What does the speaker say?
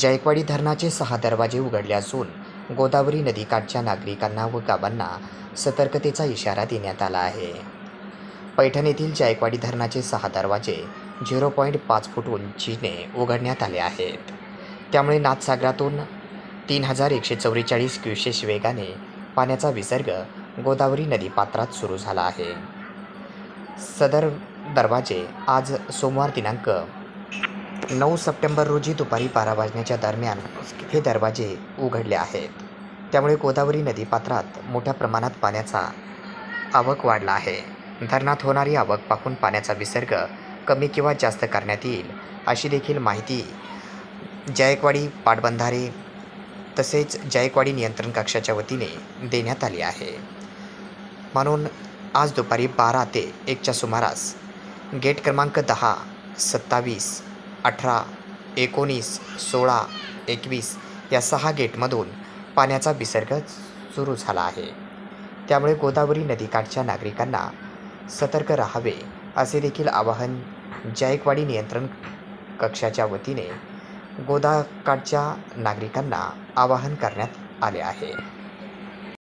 जायकवाडी धरणाचे सहा दरवाजे उघडले असून गोदावरी नदीकाठच्या नागरिकांना व गावांना सतर्कतेचा इशारा देण्यात आला आहे. पैठण येथील जायकवाडी धरणाचे सहा दरवाजे झिरो पॉईंट पाच फूट उंचीने उघडण्यात आले आहेत. त्यामुळे नाथसागरातून तीन हजार एकशे चौवेचाळीस क्युसेस वेगाने पाण्याचा विसर्ग गोदावरी नदीपात्रात सुरू झाला आहे. सदर दरवाजे आज सोमवार दिनांक नऊ सप्टेंबर रोजी दुपारी बारा वाजण्याच्या दरम्यान हे दरवाजे उघडले आहेत. त्यामुळे गोदावरी नदीपात्रात मोठ्या प्रमाणात पाण्याचा आवक वाढला आहे. धरणात होणारी आवक पाहून पाण्याचा विसर्ग कमी किंवा जास्त करण्यात येईल अशी देखील माहिती जायकवाडी पाटबंधारे तसेच जायकवाडी नियंत्रण कक्षाच्या वतीने देण्यात आली आहे. म्हणून आज दुपारी बारा ते एकच्या सुमारास गेट क्रमांक दहा सत्तावीस अठरा एकोणीस सोळा एकवीस या सहा गेटमधून पाण्याचा विसर्ग सुरू झाला आहे. त्यामुळे गोदावरी नदीकाठच्या नागरिकांना सतर्क राहावे असे देखील आवाहन जायकवाडी नियंत्रण कक्षाच्या वतीने गोदाकाठच्या नागरिकांना आवाहन करण्यात आले आहे.